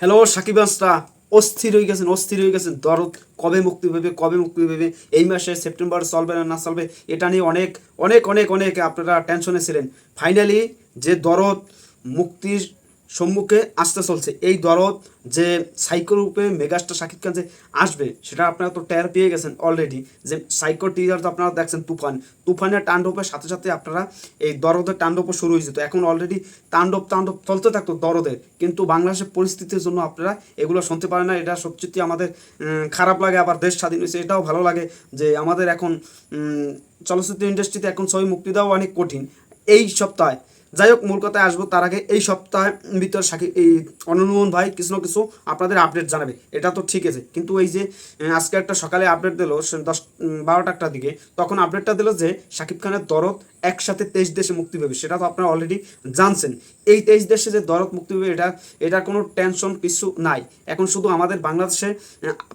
Hello Shakib সাকিবাসরা অস্থির হয়ে গেছেন, অস্থির হয়ে গেছেন। দরদ কবে মুক্তি পাবে, কবে মুক্তি পাবে? এই মাসে সেপ্টেম্বর চলবে না না চলবে? এটা নিয়ে অনেক অনেক অনেক অনেক আপনারা টেনশনে ছিলেন। ফাইনালি যে দরদ মুক্তির সম্মুখে আসতে চলছে। এই দরদ যে সাইকো রূপে মেগাস্টার শাকিব খান যে আসবে, সেটা আপনারা তো টের পেয়ে গেছেন অলরেডি যে সাইকো টিজার তো আপনারা দেখছেন, তুফান। তুফানের তাণ্ডবের সাথে সাথে আপনারা এই দরদের তাণ্ডবও শুরু হয়ে যেত এখন অলরেডি তাণ্ডব তাণ্ডব চলতে থাকতো দরদের, কিন্তু বাংলাদেশের পরিস্থিতির জন্য আপনারা এগুলো শুনতে পারেন না। এটা সবচেয়ে আমাদের খারাপ লাগে, আবার দেশ স্বাধীন হয়েছে, এটাও ভালো লাগে যে আমাদের এখন চলচ্চিত্র ইন্ডাস্ট্রিতে এখন ছবি মুক্তি দেওয়া অনেক কঠিন। এই সপ্তাহে যাই হোক, মূল কথায় আসব, তার আগে এই সপ্তাহের ভিতর সাকি এই অননুমোহন ভাই কিছু না কিছু আপনাদের আপডেট জানাবে। এটা তো ঠিক আছে। কিন্তু এই যে আজকে একটা সকালে আপডেট দিল দশ বারোটা একটার দিকে, তখন আপডেটটা দিল যে শাকিব খানের দরদ একসাথে তেইশ দেশে মুক্তি পাবে। সেটা তো আপনারা অলরেডি জানছেন। এই তেইশ দেশে যে দরদ মুক্তি পাবে, এটা, এটার কোনো টেনশন কিছু নাই। এখন শুধু আমাদের বাংলাদেশে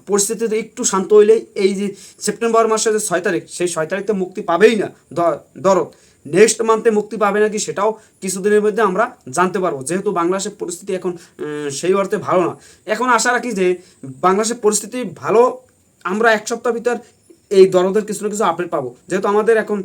পরিস্থিতিতে একটু শান্ত হইলেই এই যে সেপ্টেম্বর মাসের যে ছয় তারিখ, সেই ছয় তারিখ তো মুক্তি পাবেই না দরদ। নেক্সট মান্থে মুক্তি পাবে নাকি সেটাও কিছুদিনের মধ্যে আমরা জানতে পারব। যেহেতু বাংলাদেশের পরিস্থিতি এখন সেই অর্থে ভালো না। এখন আশা রাখি যে বাংলাদেশের পরিস্থিতি ভালো, আমরা এক সপ্তাহ ভিতর এই দরদের কিছু না কিছু আপডেট পাবো। যেহেতু আমাদের এখন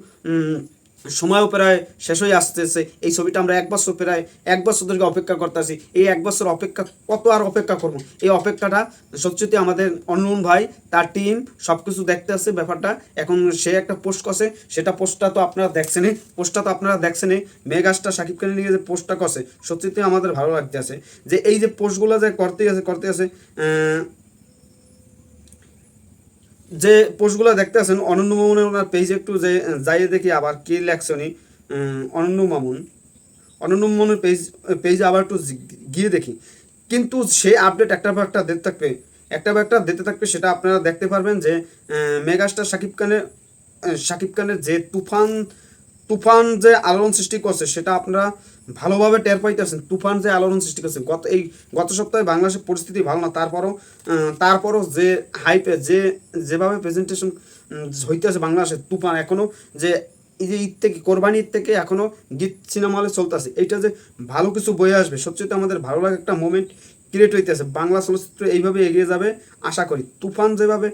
সময়ও প্রায় শেষ হয়ে আসতেছে। এই ছবিটা আমরা এক বছর প্রায় এক বছর ধরে অপেক্ষা করতেছি। এই এক বছর অপেক্ষা কত আর অপেক্ষা করব? এই অপেক্ষাটা সত্যি আমাদের অন্যন ভাই, তার টিম সব কিছু দেখতে আসছে ব্যাপারটা। এখন সে একটা পোস্ট করছে সেটা পোস্টটা তো আপনারা দেখছেনই পোস্টটা তো আপনারা দেখছেনই মেগাস্টার সাকিব খানের নিয়ে যে পোস্টটা করছে সত্যিতে আমাদের ভালো লাগতে আছে যে এই যে পোস্টগুলো যে করতে আছে করতে আছে যে পোস্টগুলো দেখতে আছেন অনন্য মামুনের ওনার পেজে একটু যে, যাইয়ে দেখি আবার কি লেখছনি অনন্য মামুন। অনন্য মামুনের পেজ পেজে আবার একটু গিয়ে দেখি। কিন্তু সে আপডেট একটা বা একটা দিতে থাকবে। একটা বা একটা দিতে থাকবে সেটা আপনারা দেখতে পারবেন যে মেগাস্টার শাকিব খানের শাকিব খানের যে তুফান তুফান যে আলোড়ন সৃষ্টি করছে, সেটা আপনারা ভালোভাবে টের পাইতেছেন, তুফান যে আলোড়ন সৃষ্টি করছে গত এই গত সপ্তাহে বাংলাদেশের পরিস্থিতি ভালো না, তারপরও তারপরও যে হাইপে যে, যেভাবে প্রেজেন্টেশন হইতেছে বাংলাদেশের তুফান এখনও যে এই যে ঈদ থেকে, কোরবানি ঈদ থেকে এখনও গীত সিনেমা হলে চলতেছে, এইটা যে ভালো কিছু বয়ে আসবে সত্যি আমাদের ভালো লাগে একটা মোমেন্ট ক্রিয়েট হইতেছে। বাংলা চলচ্চিত্র এইভাবে এগিয়ে যাবে, আশা করি। তুফান যেভাবে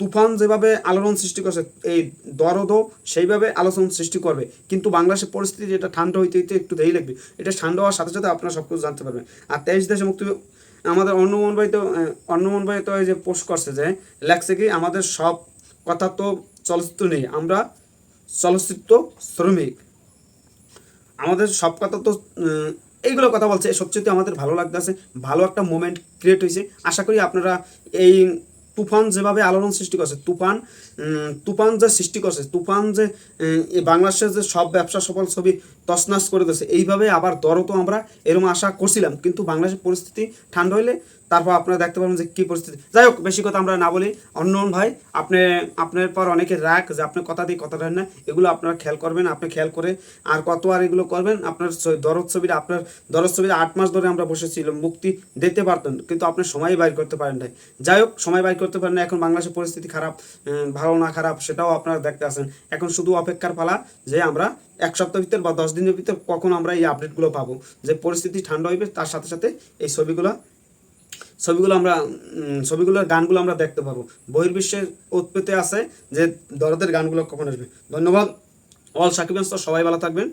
তুফান যেভাবে আলোড়ন সৃষ্টি করছে, এই দরদও সেইভাবে আলোচন সৃষ্টি করবে। কিন্তু বাংলাদেশের পরিস্থিতি যেটা ঠান্ডা হইতে হইতে একটু দেরি লাগবে। এটা ঠান্ডা হওয়ার সাথে সাথে আপনারা সব কিছু জানতে পারবেন। আর তেইশ দেশে মুক্তি আমাদের অন্নমোহন ভাই তো ভাই তো এই যে পোস্ট করছে যে, লেখছে কি, আমাদের সব কথা তো চলচ্চিত্র নেই, আমরা চলচ্চিত্র শ্রমিক। আমাদের সব কথা তো এইগুলো কথা বলছে, সবচেয়ে আমাদের ভালো লাগতেছে, ভালো একটা মোমেন্ট ক্রিয়েট হয়েছে। আশা করি আপনারা এই তুফান যেভাবে আলোড়ন সৃষ্টি করছে, তুফান তুফান যে সৃষ্টি করছে, তুফান যে বাংলাদেশের যে সব ব্যবসা সফল ছবি তছনাছ করে দিয়েছে। এইভাবে আবার দরও তো আমরা এরকম আশা করছিলাম, কিন্তু বাংলাদেশের পরিস্থিতি ঠান্ডা হইলে তারপর আপনারা দেখতে পাবেন যে কী পরিস্থিতি। যাই হোক, বেশি কথা আমরা না বলি। অন্যন ভাই, আপনি, আপনার পর অনেকে রাগ যে আপনি কথা দিয়ে কথা দেন না, এগুলো আপনারা খেয়াল করবেন, আপনি খেয়াল করে আর কত আর এগুলো করবেন। আপনার দরদ ছবিটা, আপনার দরদ ছবিটা আট মাস ধরে আমরা বসেছিলাম মুক্তি দিতে পারতেন, কিন্তু আপনি সময় বাইর করতে পারেন নাই। যাই হোক, সময় বাইর করতে পারেন না এখন বাংলাদেশের পরিস্থিতি খারাপ ভালো না খারাপ, সেটাও আপনারা দেখতে আসেন এখন শুধু অপেক্ষার পালা যে আমরা এক সপ্তাহ ভিতর বা দশ দিনের ভিতর কখন আমরা এই আপডেটগুলো পাবো। যে পরিস্থিতি ঠান্ডা হইবে, তার সাথে সাথে এই ছবিগুলো ছবিগুলো আমরা ছবিগুলোর গানগুলো আমরা দেখতে পাবো। বহির্বিশ্বের উৎপত্তি আছে যে দরদের গানগুলো কখন আসবে। ধন্যবাদ। অল সাকিবেন সবাই ভালো থাকবেন।